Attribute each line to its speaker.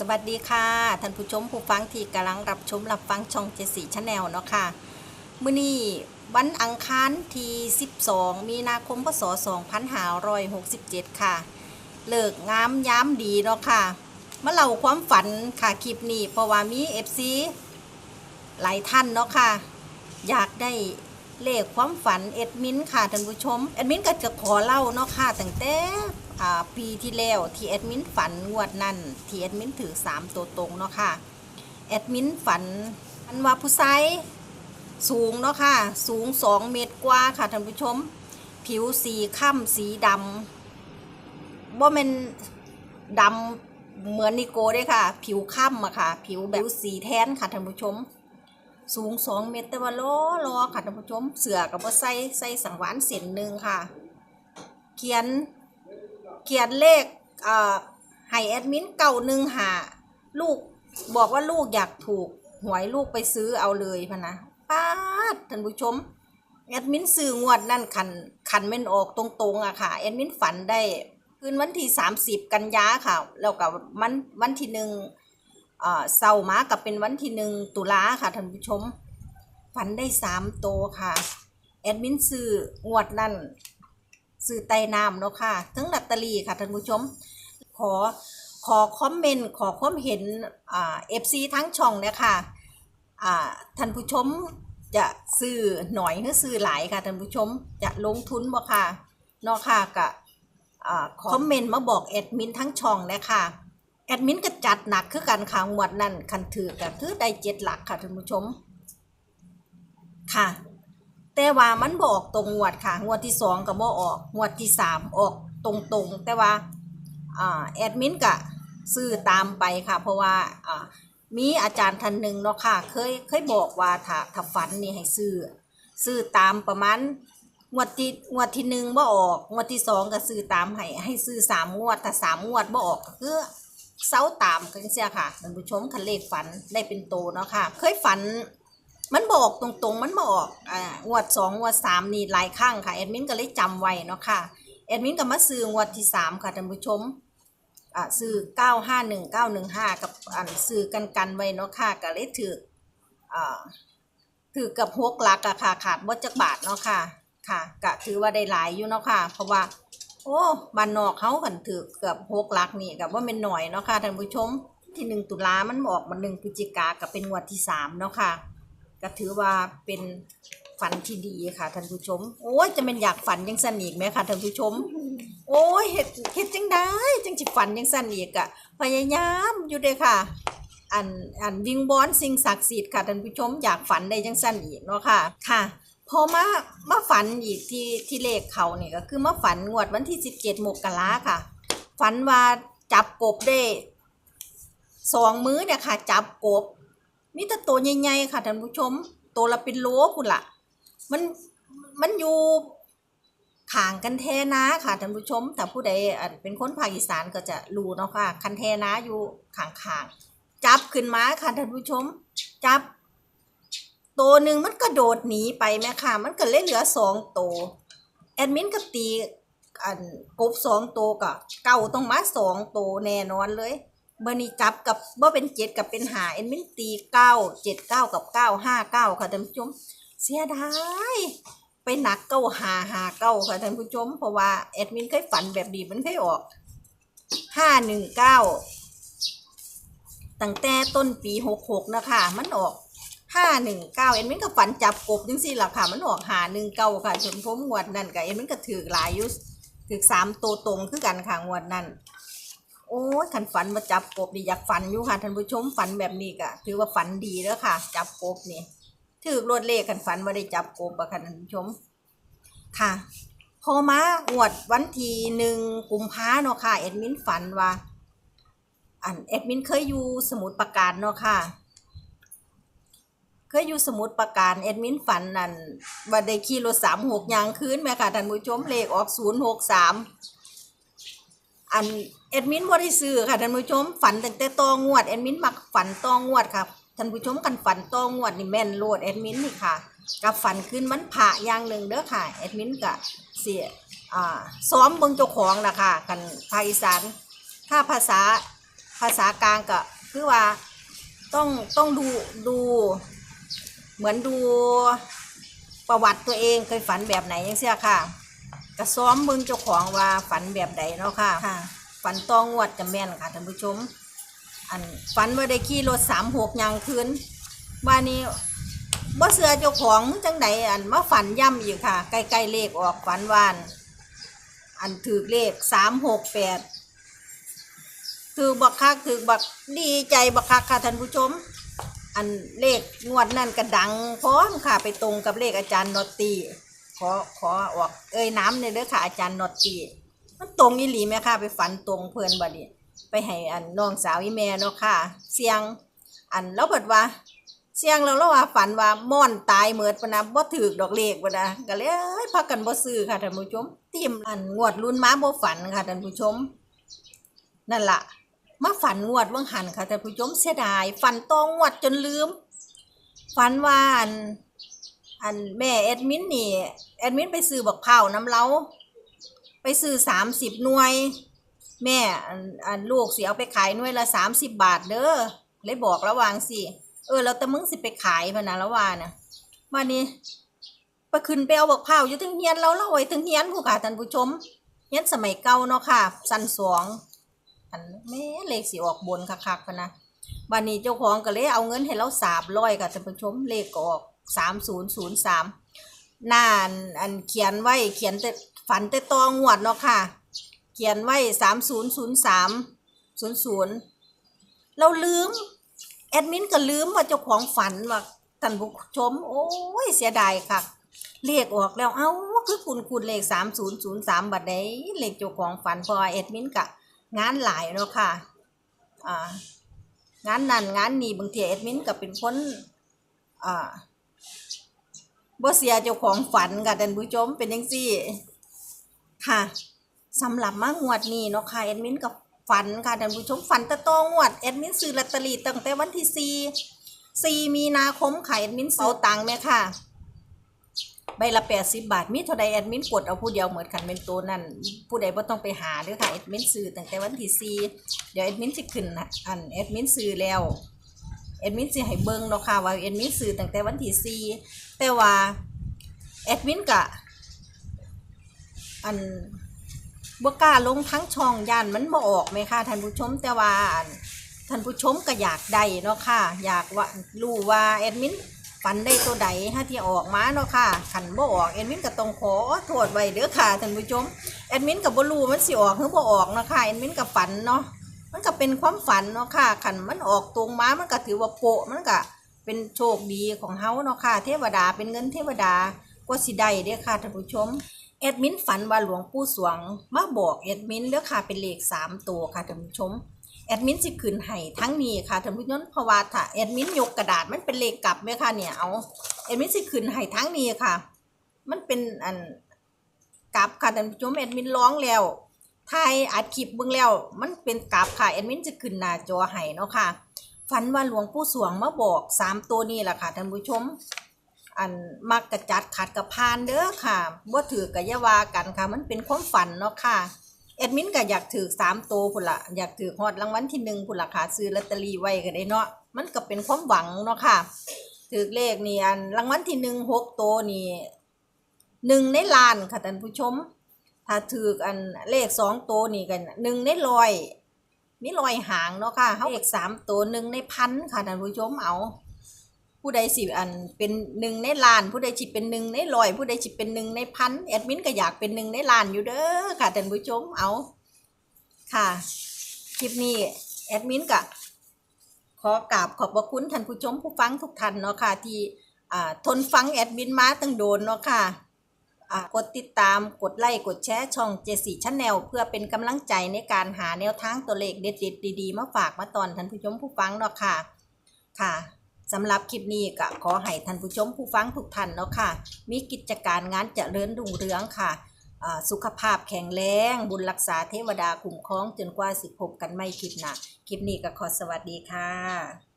Speaker 1: สวัสดีค่ะท่านผู้ชมผู้ฟังที่กำลังรับชมรับฟังช่องเจสีชาแนลเนาะค่ะมื้อนี้วันอังคารที่ 12 มีนาคมพศ2567 ค่ะ เลิกงามย้ำดีเนาะค่ะมาเล่าความฝันค่ะคลิปนี้เพราะว่ามี FC หลายท่านเนาะค่ะ อยากได้ เลขความฝันเอ็ดมินค่ะท่านผู้ชมเอ็ดมินก็จะขอเล่าเนาะค่ะตั้งแต่ปีที่แล้วที่เอ็ดมินฝันงวดนั้นที่เอ็ดมินถือสามตัวตรงเนาะค่ะเอ็ดมินฝันอันว่าผู้ชายสูงเนาะค่ะ สูงสองเมตรกว่าค่ะท่านผู้ชม ผิวสีค่ำสีดำบ่เป็นดำเหมือนนิโก้ด้วยค่ะ ผิวค่ำอะค่ะ ผิวแบบสีแทนค่ะท่านผู้ชม สูงสองเมตรแต่ว่าล้อล้อค่ะท่านผู้ชมเสือกับว่าใส่ใส่สังหวานเส้นหนึ่งค่ะ เขียนเขียนเลขเอ่อให้แอดมินเก่าหนึ่งหาลูกบอกว่าลูกอยากถูกหวยลูกไปซื้อเอาเลยพะนะป้าท่านผู้ชมแอดมินซื้องวดนั่นคันคันเม่นออกตรงๆอะค่ะแอดมินฝันได้คืนวันที่สามสิบกันยาค่ะ แล้วกับมันวันที่หนึ่ง เอ่อเศร้ามากับเป็นวันที่หนึ่งตุลาค่ะท่านผู้ชม ฝันได้สามโตวค่ะ แอดมินซื้องวดนั่นซื้อไต่น้ำเนาะค่ะทั้งลัตเตอรี่ค่ะท่านผู้ชม ขอขอคอมเมนต์ขอความเห็นเอฟซีทั้งช่องเนี่ยค่ะท่านผู้ชมจะซื้อหน่อยหรือซื้อหลายค่ะท่านผู้ชมจะลงทุนบ่ค่ะเนาะค่ะกะอ่าคอมเมนต์มาบอกแอดมินทั้งช่องเนี่ยค่ะ แอดมินก็จัดหนักคือกันค่ะงวดนั่นคันถือก็คือได้เจ็ดหลักค่ะท่านผู้ชม ค่ะ แต่ว่ามันบอกตรงงวดค่ะ งวดที่สองก็บ่ออก งวดที่สามออกตรงๆ แต่ว่าแอดมินก็ซื้อตามไปค่ะ เพราะว่าอ่ามีอาจารย์ท่านหนึ่งเนาะค่ะ เคยเคยบอกว่าถ้าถ้าฝันนี่ให้ซื้อซื้อตามประมาณงวดที่งวดที่หนึ่งบ่ออก งวดที่สองก็ซื้อตามให้ให้ซื้อสามงวดถ้าสามงวดบ่ออกก็คือ เสาตามกันเสียค่ะท่านผู้ชมคันเลขฝันได้เป็นโตเนาะค่ะ เคยฝัน มันบอกตรงๆ มันบอกอ่างวดสองงวดสามนี่หลายครั้งค่ะแอดมินก็เลยจำไว้เนาะค่ะแอดมินก็มาซื้องวดที่สามค่ะท่านผู้ชมอ่าซื้อเก้าห้าหนึ่งเก้าหนึ่งห้ากับอันซื้อกันกันไว้เนาะค่ะก็เลยถืออ่าถือกับหกลักอะค่ะขาดบ่จักบาทเนาะค่ะค่ะก็ถือว่าได้หลายอยู่เนาะค่ะ เพราะว่า โอ้บ้านนอกเขากันถือเกือบหกหลักนี่กับว่าเป็นหน่อยเนาะค่ะท่านผู้ชมที่หนึ่งตุลามันออกมาหนึ่งพฤศจิกากับเป็นงวดที่สามเนาะค่ะก็ถือว่าเป็นฝันที่ดีค่ะท่านผู้ชม โอ้ยจะเป็นอยากฝันยังสนิกไหมค่ะท่านผู้ชม โอ้ยเห็ดเห็ดจังได้จังจิฝันยังสนิกอะพยายามอยู่เลยค่ะ อันอันวิงบอนสิ่งศักดิ์สิทธิ์ค่ะท่านผู้ชมอยากฝันได้จังสั้นอีกเนาะค่ะค่ะ พอมามาฝันอีกที่ที่เลขเขาเนี่ยก็คือมาฝันงวดวันที่สิบเจ็ดมกราค่ะ ฝันว่าจับกบได้สองมื้อเนี่ยค่ะ จับกบมีแต่ตัวใหญ่ๆค่ะท่านผู้ชม ตัวละเป็นโลพุ่นละมันมันอยู่ข่างกันแทนาค่ะท่านผู้ชมถ้าผู้ใดเป็นคนภาคอีสานก็จะรู้เนาะค่ะ คันแทนาอยู่ข่างๆจับขึ้นมาค่ะท่านผู้ชม จับ ตัวหนึ่งมันกระโดดหนีไปแม่ค่ะ มันก็เลยเหลือสองตัวแอดมินก็ตีอันกบสองตัวก็เก่าต้องมาสองตัวแน่นอนเลยเบอร์นี้จับกับว่าเป็นเจ็ดกับเป็นหาแอดมินตีเก้าเจ็ดเก้ากับเก้าห้าเก้าค่ะท่านผู้ชม เสียดายไปหนักเก้าหาหาเก้าค่ะท่านผู้ชม เพราะว่าแอดมินเคยฝันแบบดีมันเคยออกห้าหนึ่งเก้าตั้งแต่ต้นปีหกหกนะคะ มันออก ห้าหนึ่งเก้าเอ็นมินก็ฝันจับกบจังสี่ละค่ะ มันออกหาหนึ่งเก้าค่ะจนผมงวดนั่นกับเอ็นมินก็ถือหลายอยุสถือสามตัวตรงคือกันค่ะงวดนั่นโอ้ยขันฝันมาจับกบนี่อยากฝันอยู่ค่ะท่านผู้ชมฝันแบบนี้ก็ถือว่าฝันดีแล้วค่ะ จับกบนี่ถือรวดเลขขันฝันมาได้จับกบอะค่ะท่านผู้ชม ค่ะ พอมางวดวันที่หนึ่งกุมภาเนาะค่ะเอ็ดมินฝันว่าอันเอ็ดมินเคยอยู่สมุดประการเนาะค่ะ เคยอยู่สมุดประการแอดมินฝันนั่นบัดได้ขี่รถสามหกยางคืนแม่ค่ะท่านผู้ชมเลขออกศูนย์หกสามอันแอดมินบ่ได้ซื้อค่ะท่านผู้ชมฝันตั้งแต่ตองวดแอดมินมักฝันตองวดครับท่านผู้ชมกันฝันตองวดนี่แม่นโลดแอดมินนี่ค่ะกับฝันขึ้นมันผ่าอย่างหนึ่งเด้อค่ะแอดมินก็เสียอ่าซ้อมเบิ่งเจ้าของนะคะกันภาคอีสานถ้าภาษาภาษากลางก็คือว่าต้องต้องดูดู เหมือนดูประวัติตัวเองเคยฝันแบบไหนยังเสียค่ะก็ซ้อมเบิ่งเจ้าของว่าฝันแบบใดเนาะค่ะ
Speaker 2: ค่ะ
Speaker 1: ฝันต้องวดจะแม่นค่ะท่านผู้ชม อันฝันว่าได้ขี่รถสามหกยางคืนบ้านนี้บ่เสือเจ้าของจังใดอันมาฝันย่ำอีกค่ะใกล้ๆเลขออกฝันวาน อันถือเลขสามหกแปดถือบักคักถือบักดีใจบักคักค่ะท่านผู้ชม อันเลขงวดนั่นก็ดังพร้อมค่ะ ไปตรงกับเลขอาจารย์นอตตีขอขอออกเอ้ยน้ำเนี่ยเด้อค่ะ อาจารย์นอตตีมันตรงอีหลีไหมค่ะ ไปฝันตรงเพื่อนบัดนี้ไปให้อันน้องสาวอีแม่เนาะค่ะ เสียง อันแล้วเบิดว่า เสียงแล้วแล้วว่าฝันว่าม่อนตายเหมือดปะนะบ่ถือดอกเลขปะนะก็เลยเอ้พากันบ่ซื้อค่ะท่านผู้ชมติมอันงวดรุ่นม้าบ่ฝันค่ะท่านผู้ชม นั่นล่ะ มาฝันงวดว่างหันค่ะท่ผู้ชมเสียดาย ฝันตองงวดจนลืม ฝันว่าอันอันแม่แอดมินนี่แอดมินไปซื้อบักเผาน้ำเล้าไปซื้อสามสิบหน่วย แม่อันอันลูกสิเอาไปขายหน่วยละสามสิบบาทเด้อเลยบอกระวางสิเออแล้วแต่มึงสิไปขายพนะละว่านะมานี่ไปขึ้นไปเอาบักเผาอยู่ถึงเฮียนเราเล่าไว้ถึงเฮียนผู้ค่ะท่านผู้ชมเฮียนสมัยเก่าเนาะค่ะ สันสอง อันแม่เลขสิออกบนคักๆพะนะวันนี้เจ้าของก็เลยเอาเงินให้เราสามร้อยค่ะท่านผู้ชมเลขก็ออกสามศูนย์ศูนย์สามนานอันเขียนไว้เขียนแต่ฝันแต่ตองวดเนาะค่ะ เขียนไว้สามศูนย์ศูนย์สามศูนย์ศูนย์เราลืม แอดมินก็ลืมว่าเจ้าของฝันว่าท่านผู้ชม โอ้ยเสียดายค่ะเลขออกแล้ว เอ้า คือคุณคุณเลขสามศูนย์ศูนย์สามบัดใดเลขเจ้าของฝันเพอแอดมินกะ งานหลายเนาะค่ะ อ่า งานนั่นงานนี้บางทีแอดมินก็เป็นคนอ่าบ่เสียเจ้าของฝันค่ะท่านผู้ชมเป็นยังซี่ ค่ะสำหรับมางวดนี้เนาะค่ะแอดมินกับฝันค่ะท่านผู้ชมฝันแตะตองวดแอดมินซื้อลอตเตอรี่ตั้งแต่วันที่สี่สี่มีนาคมค่ะแอดมินซื้อตังค์ไหมค่ะ ใบละแปดสิบบาท มีเท่าใดแอดมินกดเอาผู้เดียวเหมือนกันเป็นตัวนั่นผู้ใดบ่ต้องไปหาเด้อค่ะแอดมินซื้อตั้งแต่วันที่สี่เดี๋ยวแอดมินจะขึ้นนะอันแอดมินซื้อแล้วแอดมินสิให้เบิ่งเนาะค่ะว่าแอดมินซื้อตั้งแต่วันที่สี่แต่ว่าแอดมินกะอันบ่กล้าลงทั้งช่องย่านมันบ่ออกไหมค่ะท่านผู้ชมแต่ว่าท่านผู้ชมก็อยากได้เนาะค่ะ อยากว่ารู้ว่าแอดมิน ฝันได้ตัวใดถ้าที่ออกมาเนาะค่ะขันบ่ออกแอดมินก็ต้องขอโทษไว้เด้อค่ะท่านผู้ชมแอดมินก็บ่รู้มันสิออกหรือบ่ออกเนาะค่ะแอดมินก็ฝันเนาะมันก็เป็นความฝันเนาะค่ะขันมันออกตรงมามันก็ถือว่าโปะมันก็เป็นโชคดีของเฮาเนาะค่ะ เทวดาเป็นเงินเทวดากว่าสิได้เด้อค่ะท่านผู้ชมแอดมินฝันว่าหลวงปู่สวงมาบอกแอดมินเด้อค่ะเป็นเลขสามตัวค่ะท่านผู้ชม แอดมินสิขึ้นให้ทั้งนี้ค่ะท่านผู้ชมเพราะว่าถ้าแอดมินยกกระดาษมันเป็นเลขกลับไหมคะเนี่ยเอาแอดมินสิขึ้นให้ทั้งนี้ค่ะ มันเป็นอันกลับค่ะท่านผู้ชมแอดมินร้องแล้วทายอัดคลิปเบิ่งแล้ว มันเป็นกลับค่ะแอดมินจะขึ้นหน้าจอให้เนาะค่ะฝันว่าหลวงปู่สวงมาบอกสามตัวนี้แหละค่ะท่านผู้ชม อันมักกระจัดขัดกับพานเด้อค่ะบ่ถือกะยาวากันค่ะ มันเป็นความฝันเนาะค่ะ แอดมินก็อยากถือสามตัวพุ่นละอยากถือฮอดรางวัลที่หนึ่งพุ่นละค่ะซื้อลอตเตอรี่ไว้ก็ได้เนาะมันก็เป็นความหวังเนาะค่ะถือเลขนี่อันรางวัลที่หนึ่งหกตัวนี่หนึ่งในล้านค่ะท่านผู้ชม ถ้าถืออันเลขสองตัวนี่กันหนึ่งในร้อยมีร้อยหางเนาะค่ะเขาเลขสามตัวหนึ่งในพันค่ะท่านผู้ชมเอา ผู้ใดสิอันเป็นหนึ่งในล้าน ผู้ใดสิเป็นหนึ่งในร้อยผู้ใดสิเป็นหนึ่งในพันแอดมินก็อยากเป็นหนึ่งในล้านอยู่เด้อค่ะท่านผู้ชมเอาค่ะคลิปนี้แอดมินก็ขอกราบขอบพระคุณท่านผู้ชมผู้ฟังทุกท่านเนาะค่ะที่อ่าทนฟังแอดมินมาตั้งโดนเนาะค่ะอ่ากดติดตามกดไลค์กดแชร์ช่องเจสี่ช n แนลเพื่อเป็นกำลังใจในการหาแนวทางตัวเลขเด็ดๆดี ๆ มาฝากมาตอนท่านผู้ชมผู้ฟังเนาะค่ะค่ะ สำหรับคลิปนี้ก็ขอให้ท่านผู้ชมผู้ฟังทุกท่านเนาะค่ะ มีกิจการงานเจริญรุ่งเรืองค่ะสุขภาพแข็งแรง บุญรักษาเทวดาคุ้มครองจนกว่าสิพบกันไม่คลิปหนะคลิปนี้ก็ขอสวัสดีค่ะ